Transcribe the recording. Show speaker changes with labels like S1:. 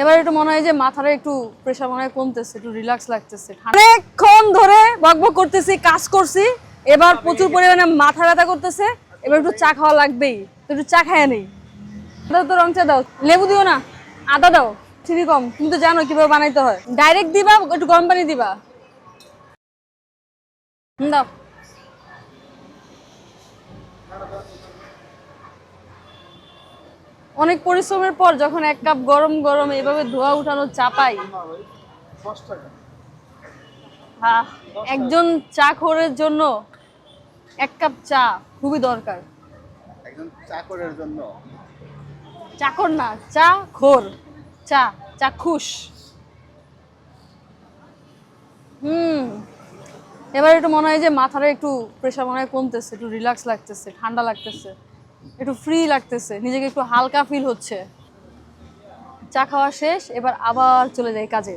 S1: এবার একটু মনে হয় যে মাথাটা একটু প্রেশার মনে হয় কমতেছে একটু রিল্যাক্স লাগতেছে। অনেকক্ষণ ধরে বকবক করতেছি কাজ করছি। এবার প্রচুর পরিমাণে মাথা ব্যথা করতেছে। এবার একটু চা খাওয়া লাগবেই। তো একটু চা খায় নেই। দাও তো রং চা দাও। লেবু দিও না। আদা দাও। চিনি কম। তুমি তো জানো কীভাবে বানাইতে হয়। ডাইরেক্ট দিবা একটু গরম পানি দিবা। দাও। অনেক পরিশ্রমের পর যখন এক কাপ গরম গরম এভাবে ধোয়া উঠানো চা পাই একজন চা খোরের জন্য এক কাপ চা খুবই দরকার।
S2: একজন চাকরের জন্য?
S1: চাকর না চা খোর চা চাক্ষুষ। হুম এবার একটু মনে হয় যে মাথাটা একটু প্রেশার মনে হয় কমতেছে একটু রিল্যাক্স লাগতেছে ঠান্ডা লাগতেছে। একটু ফ্রি লাগতেছে, নিজেকে একটু হালকা ফিল হচ্ছে। চা খাওয়া শেষ, এবার আবার চলে যাই কাজে।